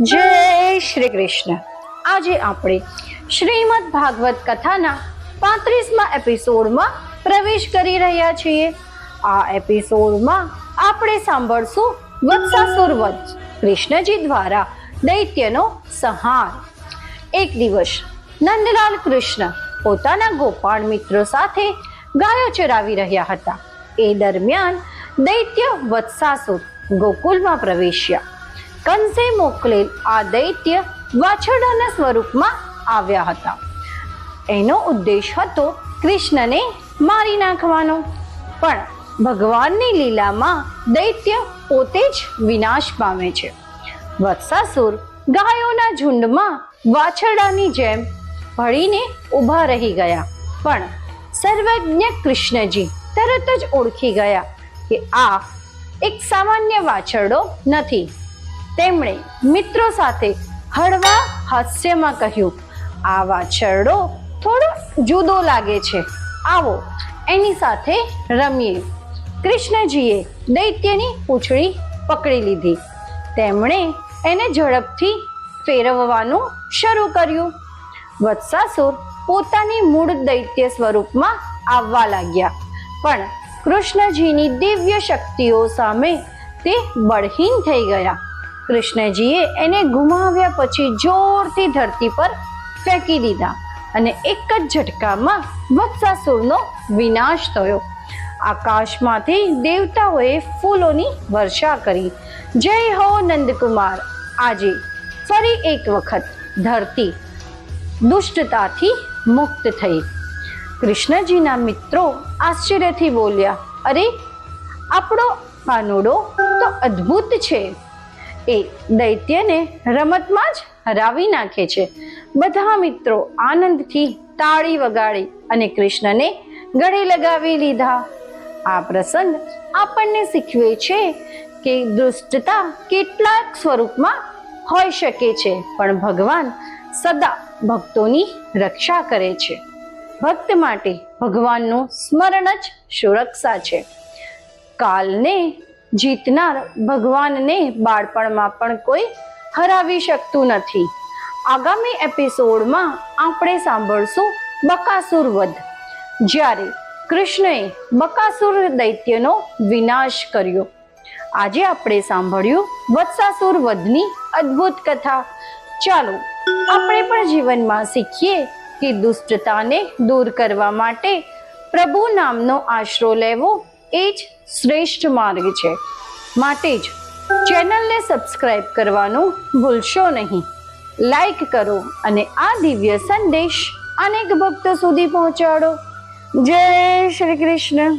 જય શ્રી કૃષ્ણ આજે આપણે શ્રીમદ ભાગવત કથાના પાંત્રીસમાં એપિસોડમાં પ્રવેશ કરી રહ્યા છીએ. આ એપિસોડમાં આપણે સાંભળશું વત્સાસુર વધ કૃષ્ણજી દ્વારા દૈત્યનો સંહાર. એક દિવસ નંદલાલ કૃષ્ણ પોતાના ગોપાળ મિત્રો સાથે ગાયો ચરાવી રહ્યા હતા. એ દરમિયાન દૈત્ય વત્સાસુર ગોકુલમાં પ્રવેશ્યા. કંસે મોકલેલ આ દૈત્ય વાછરડાના સ્વરૂપમાં આવ્યા હતા. એનો ઉદ્દેશ હતો કૃષ્ણને મારી નાખવાનો. પણ ભગવાનની લીલામાં દૈત્ય પોતે જ વિનાશ પામે છે. વત્સાસુર ગાયોના ઝુંડમાં વાછરડાની જેમ ભળીને ઊભા રહી ગયા. પણ સર્વજ્ઞ કૃષ્ણજી તરત જ ઓળખી ગયા કે આ એક સામાન્ય વાછરડો નથી. તેમણે મિત્રો સાથે હળવા હાસ્યમાં કહ્યું આ વાછરડો થોડો જુદો લાગે છે. આવો, એની સાથે રમીએ. કૃષ્ણજીએ દૈત્યની પૂંછડી પકડી લીધી. તેમણે એને ઝડપથી ફેરવવાનું શરૂ કર્યું. વત્સાસુર પોતાની મૂળ દૈત્ય સ્વરૂપમાં આવવા લાગ્યા. પણ કૃષ્ણજીની દિવ્ય શક્તિઓ સામે તે બળહીન થઈ ગયા. કૃષ્ણજીએ એને ગુમાવ્યા પછી જોરથી ધરતી પર ફેંકી દીધા અને એક જ ઝટકામાં વત્સાસુરનો વિનાશ થયો. આકાશમાંથી દેવતાઓએ ફૂલોની વર્ષા કરી. જય હો નંદકુમાર! આજે ફરી એક વખત ધરતી દુષ્ટતાથી મુક્ત થઈ. કૃષ્ણજીના મિત્રો આશ્ચર્યથી બોલ્યા, અરે, આપણો કાનુડો તો અદ્ભુત છે. એ દૈત્યને રમતમાં જ હરાવી નાખે છે. બધા મિત્રો આનંદથી તાળી વગાડી અને કૃષ્ણને ગળે લગાવી લીધા. આ પ્રસંગ આપણને શીખવે છે કે દુષ્ટતા કેટલાક સ્વરૂપમાં હોઈ શકે છે, પણ ભગવાન સદા ભક્તોની રક્ષા કરે છે. ભક્ત માટે ભગવાનનું સ્મરણ જ સુરક્ષા છે. કાલને જીતનાર ભગવાનને બાળપણમાં પણ કોઈ હરાવી શકતું નથી. આગામી એપિસોડમાં આપણે સાંભળશું બકાસુર વધ. જ્યારે કૃષ્ણએ બકાસુર દૈત્યનો વિનાશ કર્યો. આજે આપણે સાંભળ્યું વત્સાસુર વધની અદ્ભુત કથા. ચાલો, આપણે પણ જીવનમાં શીખીએ કે દુષ્ટતાને દૂર કરવા માટે પ્રભુ નામનો આશરો લેવો એ જ શ્રેષ્ઠ માર્ગ છે. માટે જ ચેનલને સબસ્ક્રાઇબ કરવાનું ભૂલશો નહીં. લાઈક કરો અને આ દિવ્ય સંદેશ અનેક ભક્તો સુધી પહોંચાડો. જય શ્રી કૃષ્ણ.